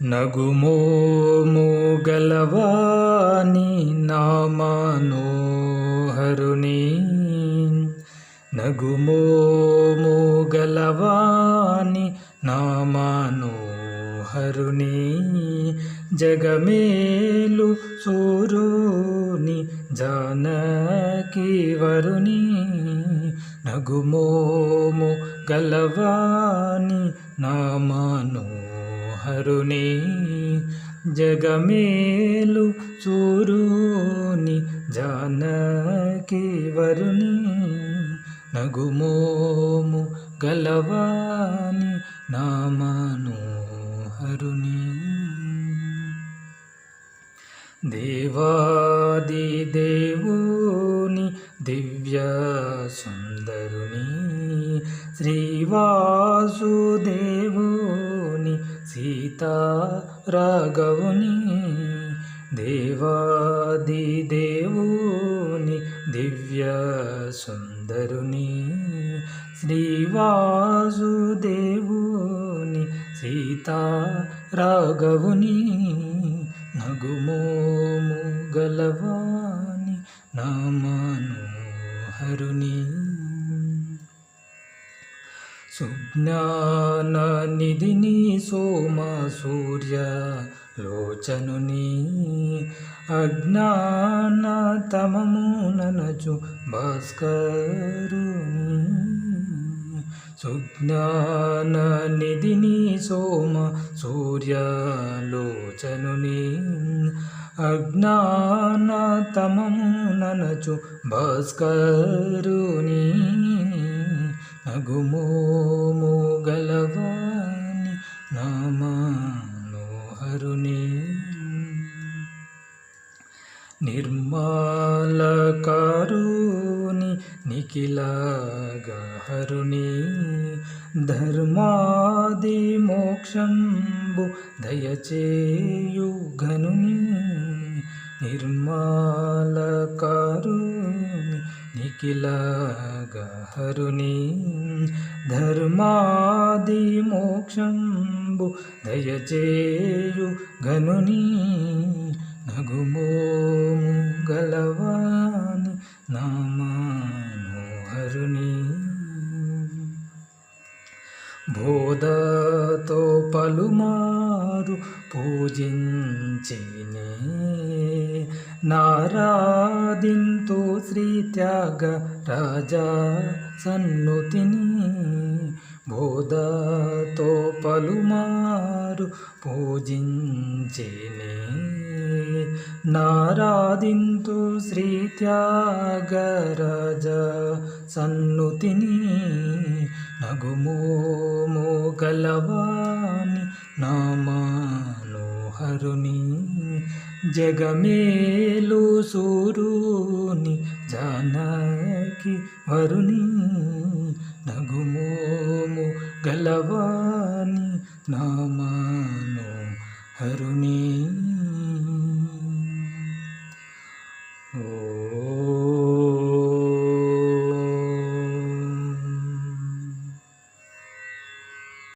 నగుమోము గలవాని నామనోహరుని నగుమోము గలవాని నామనోహరుని జగమేలు సూరుని జానకి వరుని నగుమోము గలవాని నామనోహరుని జగమేలు చూరుని జానకి వరుని నగుమోము గలవాని నామనోహరుని దేవాది దేవుని దివ్య సుందరుని శ్రీవాసుదేవుని సీతా రాఘవుని దేవాది దేవుని దివ్య సుందరుని శ్రీవాసుదేవుని సీతా రాఘవుని నగుమోము గలవాని నామనోహరుని సుజ్ఞాన నిధిని సోమ సూర్య లోచనుని. అజ్ఞాన తమముననచు భాస్కరుని. సుజ్ఞాన నిధిని సోమ సూర్యలోచనుని అజ్ఞాన తమముననచు భాస్కరుని నగుమోము గలవాని నామానోహరుని నిర్మలకారుని నిఖిలగహరుని ధర్మాది మోక్షంబు దయచేయు ఘనుని నిర్మలకారుని నిఖిలగహరుని ధర్మాది మోక్షంబు దయచేయు ఘనుని నగుమోము గలవాని నామా బోధతో పలుమారు పూజించినే. నారాదింతో శ్రీ త్యాగ రాజా సన్నుతిని. బోధతో పలుమారు పూజించినే. నారాదింతు శ్రీ త్యాగ రాజా సన్నుతిని. నగుమోము గలవాని నామనోహరుని జగమేలు సూరుని జానకి వరుని నగుమోము గలవాని నామానోహరుని